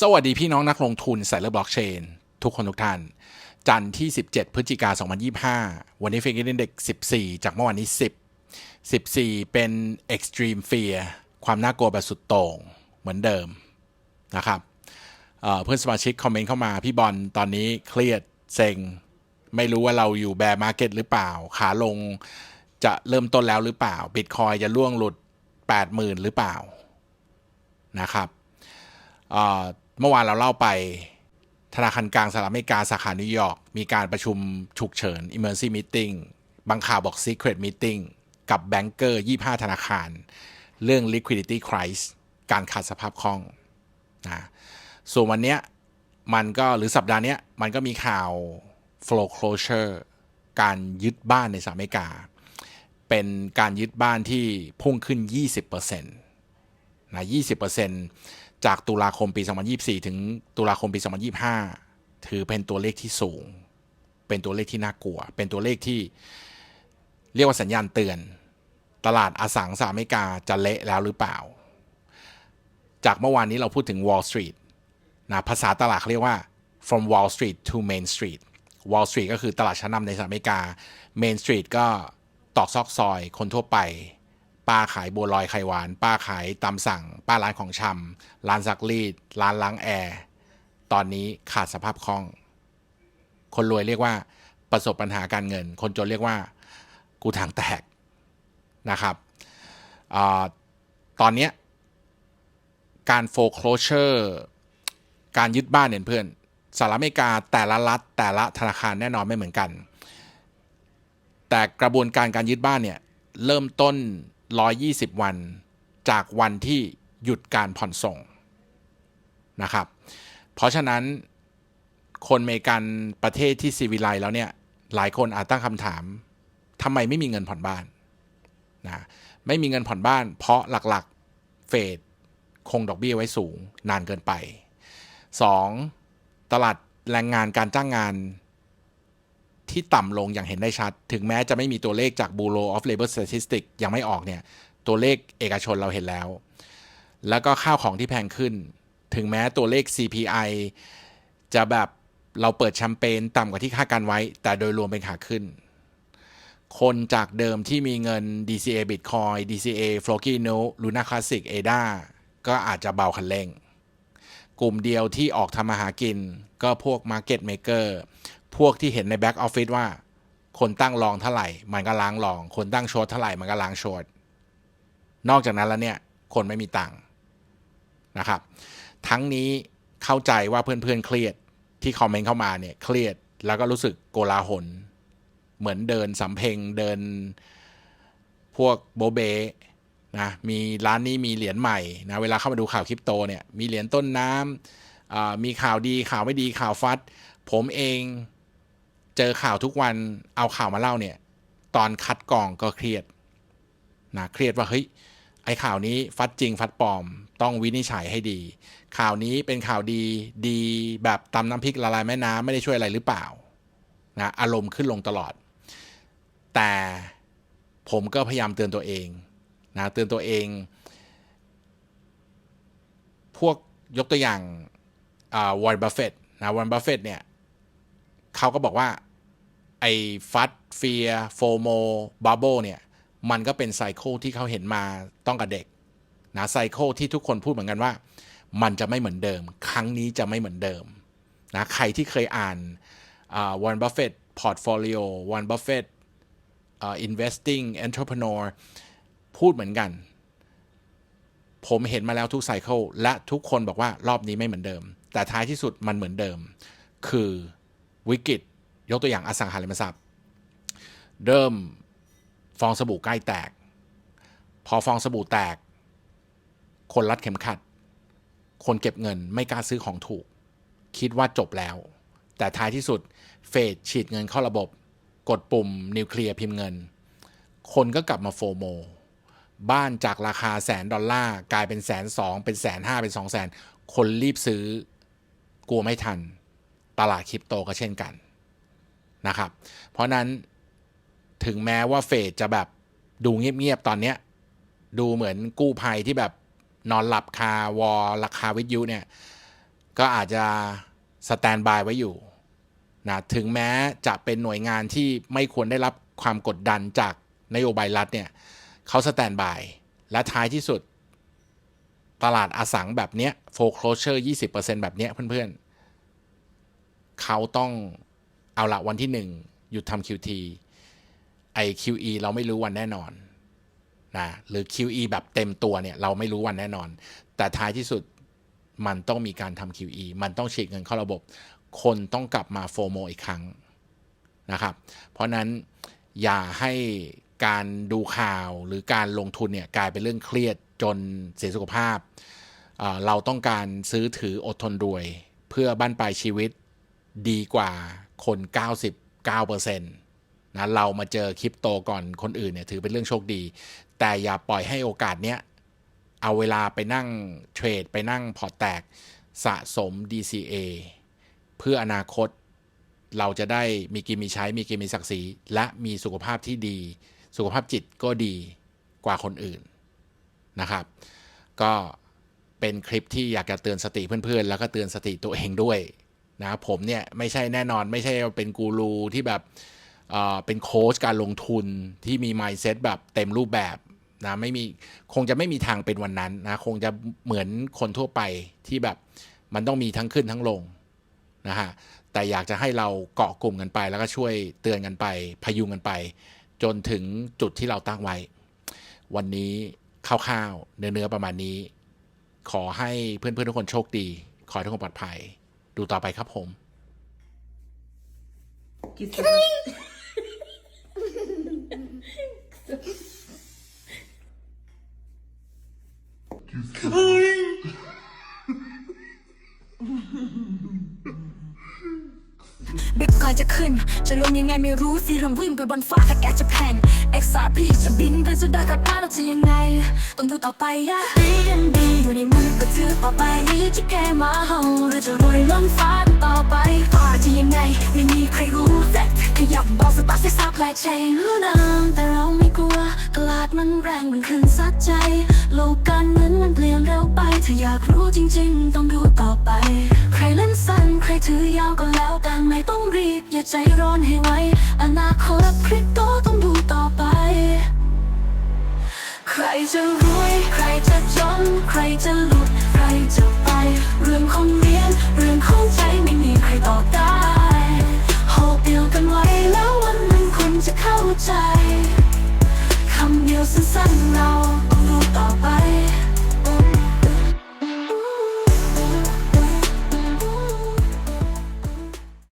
สวัสดีพี่น้องนักลงทุนสายเลือบล็อกเชน ทุกคนทุกท่าน จันทร์ที่ 17 พฤศจิกา2025 วันนี้เฟกอินเด็ก14 จากเมื่อวานนี้ 10 14 เป็น extreme fear ความน่ากลัวแบบสุดโต่งเหมือนเดิมนะครับเเพื่อนสมาชิกคอมเมนต์เข้ามาพี่บอลตอนนี้เครียดเซ็ง ไม่รู้ว่าเราอยู่แบร์มาร์เก็ตหรือเปล่า ขาลงจะเริ่มต้นแล้วหรือเปล่าบิตคอยจะล่วงหลุด 80,000 หรือเปล่านะครับ เมื่อวานเราเล่าไปธนาคารกลางสหรัฐอเมริกาสาขานิวยอร์กมีการประชุมฉุกเฉิน Emergency Meeting บางข่าวบอก Secret Meeting กับแบงเกอร์ 25 ธนาคาร เรื่อง Liquidity Crisis การขาดสภาพคล่องนะส่วนวันเนี้ยมันก็หรือสัปดาห์เนี้ยมันก็มีข่าว Flow Closure การยึดบ้านในสหรัฐอเมริกา เป็นการยึดบ้านที่พุ่งขึ้น 20%นะ 20% จากตุลาคมปี 2024 ถึงตุลาคมปี 2025 ถือเป็นตัวเลขที่สูง เป็นตัวเลขที่น่ากลัว เป็นตัวเลขที่เรียกว่าสัญญาณเตือน ตลาดอสังสหรัฐอเมริกาจะเละแล้วหรือเปล่า จากเมื่อวานนี้เราพูดถึง Wall Street นะภาษาตลาดเขาเรียกว่า from Wall Street to Main Street Wall Street ก็คือตลาดชั้นนำในสหรัฐอเมริกา Main Street ก็ตอกซอกซอยคนทั่วไป ป้าขายบัวลอยไข่หวาน ป้าขายตามสั่ง ป้าร้านของชำร้านซักรีด ร้านล้างแอร์ ตอนนี้ขาดสภาพคล่อง คนรวยเรียกว่า ประสบปัญหาการเงิน คนจนเรียกว่า กูทางแตกนะครับอตอนนี้การ foreclosure การยึดบ้านเนี่ยเพื่อนสหรัฐอเมริกาแต่ละรัฐแต่ละธนาคารแน่นอนไม่เหมือนกัน แต่กระบวนการการยึดบ้านเนี่ยเริ่มต้น 120 วัน จากวันที่หยุดการผ่อนส่งนะครับ เพราะฉะนั้นคนเมกันประเทศที่ซีวิไลแล้วเนี่ย หลายคนอาจตั้งคำถามทำไมไม่มีเงินผ่อนบ้านนะไม่มีเงินผ่อนบ้าน เพราะหลักๆเฟดคงดอกเบี้ยไว้สูงนานเกินไป 2. ตลาดแรงงานการจ้างงาน ที่ต่ำลงอย่างเห็นได้ชัด ถึงแม้จะไม่มีตัวเลขจาก Bureau of Labor Statistics ยังไม่ออกเนี่ย ตัวเลขเอกชนเราเห็นแล้ว แล้วก็ข้าวของที่แพงขึ้น ถึงแม้ตัวเลข CPI จะแบบเราเปิดแชมเปญต่ำกว่าที่คาดการไว้ แต่โดยรวมเป็นขาขึ้น คนจากเดิมที่มีเงิน DCA Bitcoin DCA Floki n o Luna Classic ADA ก็อาจจะเบาคันเร่ง กลุ่มเดียวที่ออกทำมาหากินก็พวก Market Maker พวกที่เห็นใน Back Office ว่า คนตั้งลองเท่าไหร่ มันก็ล้างลอง คนตั้งโชดเท่าไหร่ มันก็ล้างโชดนอกจากนั้นแล้วเนี่ย คนไม่มีตังค์นะครับ ทั้งนี้เข้าใจว่าเพื่อนๆเครียดที่คอมเมนต์เข้ามาเนี่ยเครียดแล้วก็รู้สึกโกลาหล เหมือนเดินสำเพ็งเดินพวกโบเบนะมีร้านนี้มีเหรียญใหม่นะเวลาเข้ามาดูข่าวคริปโตเนี่ยมีเหรียญต้นน้ำมีข่าวดีข่าวไม่ดีข่าวฟัด ผมเอง เจอข่าวทุกวันเอาข่าวมาเล่าเนี่ย ตอนคัดกรองก็เครียดนะเครียดว่าเฮ้ยไอข่าวนี้ฟัดจริงฟัดปลอม ต้องวินิจฉัยให้ดี ข่าวนี้เป็นข่าวดีดีแบบตำน้ำพริกละลายแม่น้ำไม่ได้ช่วยอะไรหรือเปล่านะอารมณ์ขึ้นลงตลอด แต่ผมก็พยายามเตือนตัวเองนะเตือนตัวเอง พวกยกตัวอย่างวอร์บัฟเฟตนะวอร์บัฟเฟตเนี่ยเขาก็บอกว่า ไอ้ฟัดเฟียโฟโมบับเบิลเนี่ยมันก็เป็นไซเคิลที่เขาเห็นมาต้องกับเด็กนะไซเคิลที่ทุกคนพูดเหมือนกันว่า มันจะไม่เหมือนเดิม ครั้งนี้จะไม่เหมือนเดิมนะใครที่เคยอ่านวอร์บัฟเฟตพอร์ตโฟลิโอวอร์บัฟเฟต investing entrepreneur พูดเหมือนกัน ผมเห็นมาแล้วทุกไซเคิลและทุกคนบอกว่ารอบนี้ไม่เหมือนเดิม แต่ท้ายที่สุดมันเหมือนเดิม คือวิกฤต ยกตัวอย่างอสังหาริมทรัพย์ เริ่มฟองสบู่ใกล้แตก พอฟองสบู่แตก คนรัดเข็มขัด คนเก็บเงินไม่กล้าซื้อของถูก คิดว่าจบแล้ว แต่ท้ายที่สุดเฟดฉีดเงินเข้าระบบ กดปุ่มนิวเคลียร์พิมพ์เงิน คนก็กลับมาโฟโม บ้านจากราคาแสนดอลลาร์กลายเป็นแสนสองเป็นแสนห้าเป็นสองแสนคนรีบซื้อกลัวไม่ทัน ตลาดคริปโตก็เช่นกัน นะครับ เพราะนั้นถึงแม้ว่าเฟดจะแบบดูเงียบๆตอนเนี้ยดูเหมือนกู้ภัยที่แบบนอนหลับคาวอราคาวิทยุเนี่ย ก็อาจจะสแตนบายไว้อยู่นะถึงแม้จะเป็นหน่วยงานที่ไม่ควรได้รับความกดดันจากนโยบายรัฐเนี่ยเขาสแตนบาย และท้ายที่สุด ตลาดอสังแบบเนี้ย foreclosure 20%แบบเนี้ยเพื่อนๆเขาต้อง เอาละวันที่หนึ่งหยุดทำ QT ไอ QE เราไม่รู้วันแน่นอนนะหรือ QE แบบเต็มตัวเนี่ยเราไม่รู้วันแน่นอน แต่ท้ายที่สุดมันต้องมีการทำ QE มันต้องฉีดเงินเข้าระบบ คนต้องกลับมาโฟโมอีกครั้งนะครับ เพราะนั้นอย่าให้การดูข่าวหรือการลงทุนเนี่ยกลายเป็นเรื่องเครียดจนเสียสุขภาพเอ่อเราต้องการซื้อถืออดทนรวย เพื่อบ้านปลายชีวิต ดีกว่าคน 99%นะเรามาเจอคริปโตก่อนคนอื่นเนี่ยถือเป็นเรื่องโชคดี แต่อย่าปล่อยให้โอกาสเนี้ย เอาเวลาไปนั่งเทรด ไปนั่งพอตแตกสะสม DCA เพื่ออนาคตเราจะได้มีกินมีใช้มีกินมีศักดิ์ศรีและมีสุขภาพที่ดี สุขภาพจิตก็ดีกว่าคนอื่นนะครับ ก็เป็นคลิปที่อยากจะเตือนสติเพื่อนๆ แล้วก็เตือนสติตัวเองด้วย นะผมเนี่ยไม่ใช่แน่นอนไม่ใช่เป็นกูรูที่แบบเเป็นโค้ชการลงทุนที่มี mindset แบบเต็มรูปแบบนะไม่มีคงจะไม่มีทางเป็นวันนั้นนะคงจะเหมือนคนทั่วไปที่แบบมันต้องมีทั้งขึ้นทั้งลงนะฮะแต่อยากจะให้เราเกาะกลุ่มกันไป แล้วก็ช่วยเตือนกันไป พยุงกันไป จนถึงจุดที่เราตั้งไว้ วันนี้คร่าวๆเนื้อๆประมาณนี้ ขอให้เพื่อนๆทุกคนโชคดี ขอให้ทุกคนปลอดภัย ดูต่อไปครับผมกินสลัด บิ๊กก่อนจะขึ้น จะลงยังไงไม่รู้สิเริ่มวิ่งไปบนฟ้าถ้าแกจะแผ่น XRP จะบินไปสุดดอยกับฟ้าเราจะยังไง ต้องดูต่อไปอะ BNB อยู่ในมือก็ถือต่อไปนี้จะแค่มาเฮาหรือจะรวยล้นฟ้าต่อไปฟ้าจะยังไง ไม่มีใครรู้แต่ขยับบอกสตาร์ทให้ทราบแลเชนรู้น้ำแต่เราไม่กลัวตลาดมันแรงมันขึ้นซัดใจ โลกการเงินมันเปลี่ยนเร็วไป ถ้าอยากรู้จริง ๆ ต้องดูต่อไป ใครเล่นสั้นใครถือยาวก็แล้วแต่ องรีบอย่าใจร้อนให้ไวอนาคตคริปโตต้องดูต่อไป ใครจะรวย ใครจะจน ใครจะหลุด ใครจะไป เรื่องของเรียน เรื่องของใจไม่มีใครตอบได้โฮปเดียวกันไว้แล้ววันหนึ่งคุณจะเข้าใจ คำเดียวสั้นๆเราต้องดูต่อไป